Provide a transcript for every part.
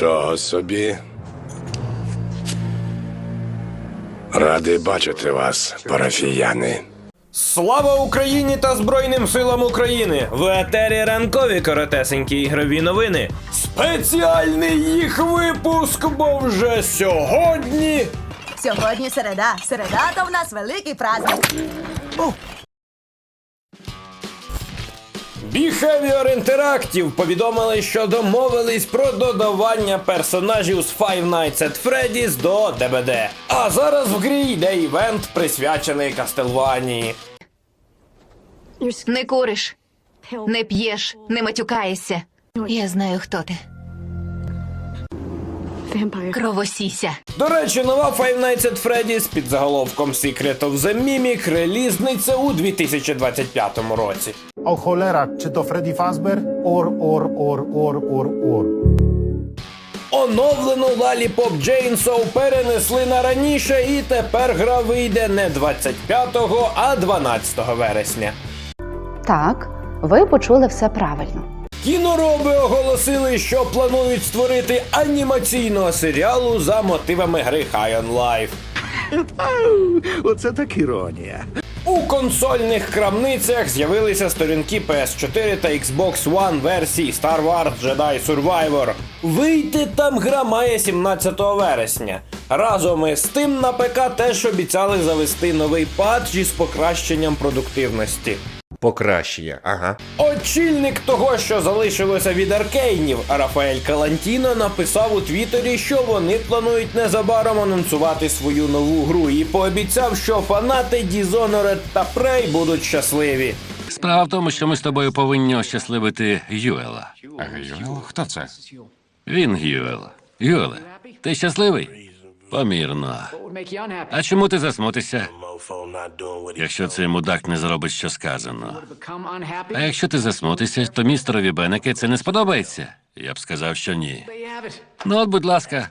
Нічого собі. Радий бачити вас, парафіяни. Слава Україні та Збройним силам України! В етері ранкові коротесенькі ігрові новини. Спеціальний їх випуск, бо вже сьогодні. Сьогодні середа. Середа то в нас великий праздник. Behavior Interactive повідомили, що домовились про додавання персонажів з Five Nights at Freddy's до ДБД. А зараз в грі йде івент, присвячений Кастелванії. Не куриш, не п'єш, не матюкаєшся. Я знаю, хто ти. Кровосіся. До речі, нова Five Nights at Freddy's під заголовком Secret of the Mimic релізниться у 2025 році. O cholera, czy to Freddy Fazbear? Or, or, or, or, or, or. Оновлену Lollipop Chainsaw перенесли на раніше, і тепер гра вийде не 25, а 12 вересня. Так, ви почули все правильно. Кінороби оголосили, що планують створити анімаційного серіалу за мотивами гри High on Life. Оце так іронія. У консольних крамницях з'явилися сторінки PS4 та Xbox One версії Star Wars Jedi Survivor. Вийти там гра має 17 вересня. Разом із тим на ПК теж обіцяли завести новий патч із покращенням продуктивності. Покращення, ага. Очільник того, що залишилося від аркейнів, Рафаель Калантіно написав у Твіттері, що вони планують незабаром анонсувати свою нову гру і пообіцяв, що фанати Dishonored та Prey будуть щасливі. Справа в тому, що ми з тобою повинні ощасливити Юела. Юел? Хто це? Він Юел. Юеле, ти щасливий? Помірно. А чому ти засмутишся? Якщо цей мудак не зробить, що сказано. А якщо ти засмутишся, то містерові Бенеке це не сподобається. Я б сказав, що ні. Ну от, будь ласка,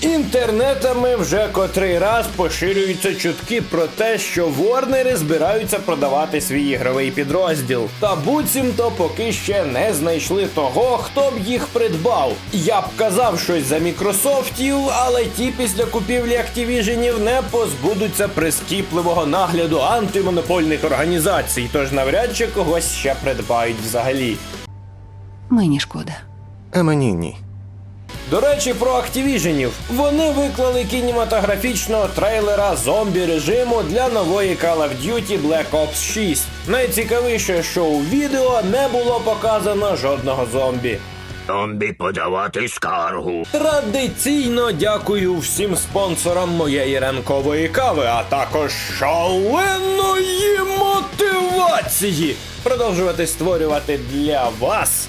Інтернетами вже котрий раз поширюються чутки про те, що Ворнери збираються продавати свій ігровий підрозділ. Та буцімто поки ще не знайшли того, хто б їх придбав. Я б казав щось за Мікрософтів, але ті після купівлі Активіженів не позбудуться прискіпливого нагляду антимонопольних організацій, тож навряд чи когось ще придбають взагалі. Мені шкода. А мені ні. До речі, про активіженів. Вони виклали кінематографічного трейлера зомбі режиму для нової Call of Duty Black Ops 6. Найцікавіше, що у відео не було показано жодного зомбі. Зомбі подавати скаргу. Традиційно дякую всім спонсорам моєї ранкової кави, а також шаленої мотивації продовжувати створювати для вас